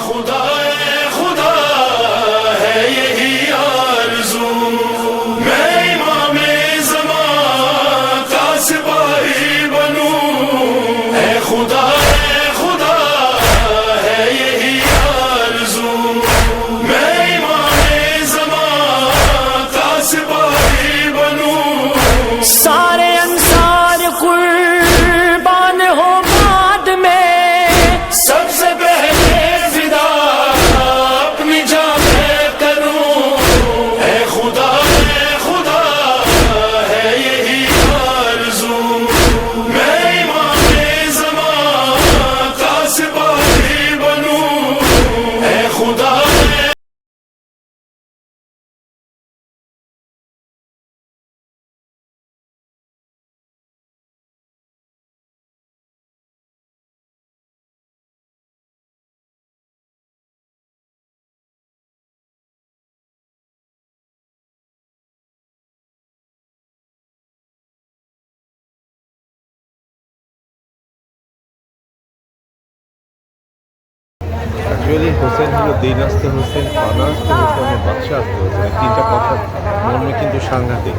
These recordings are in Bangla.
خدا خدا ہے یہ অ্যাকচুয়ালি হোসেন হলো দিনাস্তে হোসেন ফানাস্তে হোসেন, এবং বাদশাহ আস্তে হোসেন এই তিনটা কথা মর্মে কিন্তু সাংঘাতিক।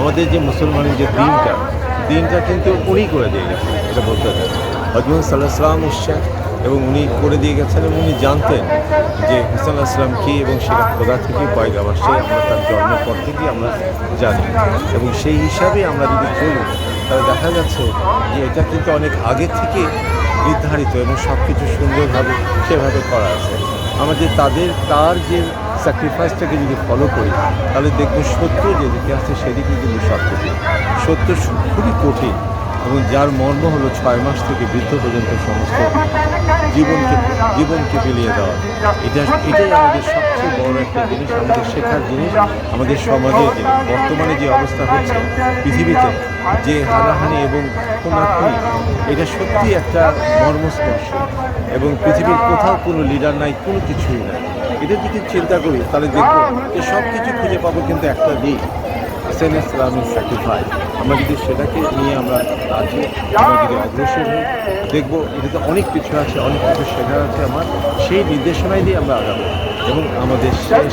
আমাদের যে মুসলমানের যে দিনটা দিনটা কিন্তু উনি করে দিয়ে গেছেন, এটা বলতে হবে। হজমত সাল্লাহ সাল্লাম এসছেন এবং উনি করে দিয়ে গেছেন, এবং উনি জানতেন যে হুসেন আসলাম কী এবং সেটা খোদা থেকেই পয়গাবার সে আমরা তার জন্মের পর থেকেই আমরা জানি। এবং সেই হিসাবে আমরা যদি চলি তাহলে দেখা যাচ্ছে যে এটা কিন্তু অনেক আগে থেকে নির্ধারিত এবং সব কিছু সুন্দরভাবে সেভাবে করা আছে। আমাদের তাদের, তার যে স্যাক্রিফাইসটাকে যদি ফলো করি, তাহলে দেখব সত্য যেদিকে আছে সেদিকে কিন্তু সব কিছু সত্য খুবই কঠিন। এবং যার মর্ম হলো ছয় মাস থেকে বৃদ্ধ পর্যন্ত সমস্ত জীবনকে জীবনকে পেলিয়ে দেওয়া। এটা এটাই আমাদের সবচেয়ে বড় একটা জিনিস, আমাদের শেখার জিনিস, আমাদের সমাজের জিনিস বর্তমানে যে অবস্থা হচ্ছে, পৃথিবীতে যে হানাহানি এবং খুনাখুনি, এটা সত্যি একটা মর্মস্পর্শ। এবং পৃথিবীর কোথাও কোনো লিডার নাই, কোনো কিছুই নাই। এটা যদি চিন্তা করি, তাহলে দেখব যে সব কিছু খুঁজে পাবো কিন্তু একটা দিক। হোসেন ইসলামের স্যাক্রিফাইস আমরা যদি সেটাকে নিয়ে আমরা রাজি, আমরা যদি অগ্রসর হই, দেখব এটাতে অনেক কিছু আছে, অনেক কিছু শেখার আছে আমার। সেই নির্দেশনায় দিয়ে আমরা আগাবো। এবং আমাদের শেষ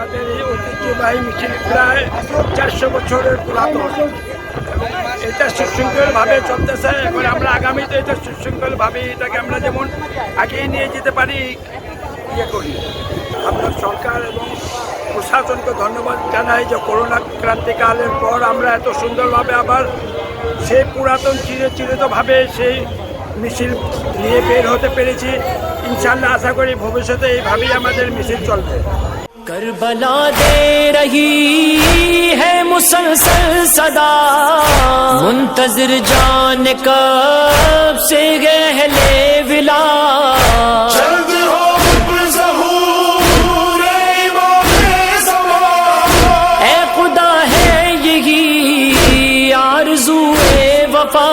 আমাদের এই ঐতিহ্যবাহী মিছিল প্রায় চারশো বছরের পুরাতন। এটা সুশৃঙ্খলভাবে চলতেছে। এখন আমরা আগামীতে এটা সুশৃঙ্খলভাবে এটাকে আমরা যেমন আগিয়ে নিয়ে যেতে পারি ইয়ে করি। আমরা সরকার এবং প্রশাসনকে ধন্যবাদ জানাই যে করোনা ক্রান্তিকালের পর আমরা এত সুন্দরভাবে আবার সেই পুরাতন চিরচিরিতভাবে সেই মিছিল নিয়ে বের হতে পেরেছি। ইনশাল্লাহ আশা করি ভবিষ্যতে এইভাবেই আমাদের মিছিল চলবে। کربلا دے رہی ہے مسلسل صدا۔ منتظر جان کب سے گہلے ولا۔ اے خدا ہے یہی آرزو وفا۔